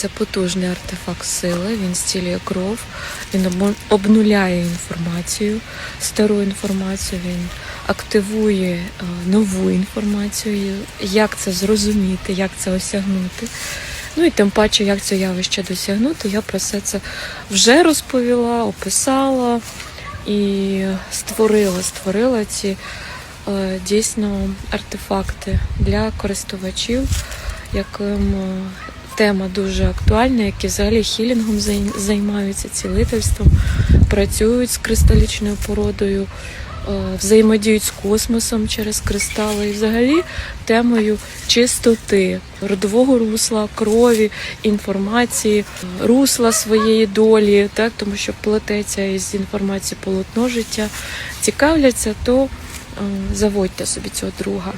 Це потужний артефакт сили, він стілює кров, він обнуляє інформацію, стару інформацію, він активує е, нову інформацію, як це зрозуміти, як це осягнути. Ну і тим паче, як це явище досягнути, я про все це вже розповіла, описала і створила, створила ці е, дійсно артефакти для користувачів, яким е, тема дуже актуальна, які взагалі хілінгом займаються, цілительством, працюють з кристалічною породою, е, взаємодіють з космосом через кристали і взагалі темою чистоти, родового русла, крові, інформації, русла своєї долі, так, тому що плететься із інформації полотно життя. Цікавляться, то е, заводьте собі цього друга.